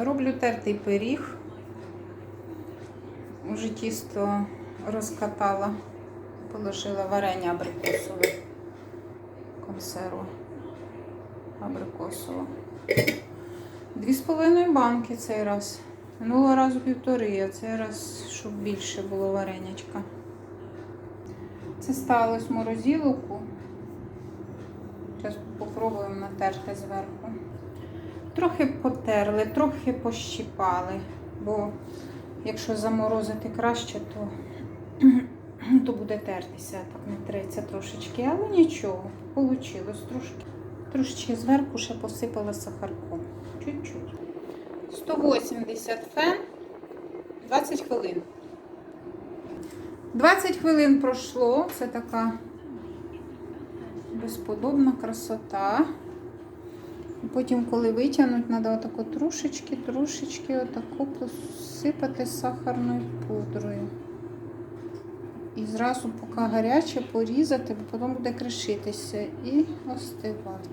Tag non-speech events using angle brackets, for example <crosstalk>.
Роблю тертий пиріг. Уже тісто розкатала, положила варення абрикосове, консерву абрикосову. Дві з половиною банки цей раз. Минулого разу півтори, а цей раз, щоб більше було варенячка. Це ставилось в морозиловку. Зараз попробуємо натерти зверху. Трохи потерли, трохи пощіпали, бо якщо заморозити краще, то, <clears throat> то буде тертися, так не треться трошечки, але нічого, вийшло трошки. Трошечки зверху ще посипала сахарком. Чуть-чуть. 180 фен, 20 хвилин. 20 хвилин пройшло. Це така безподобна красота. Потім, коли витягнуть, треба отако трошечки, трошечки отако посипати сахарною пудрою. І зразу, поки гаряче, порізати, бо потім буде кришитися і остивати.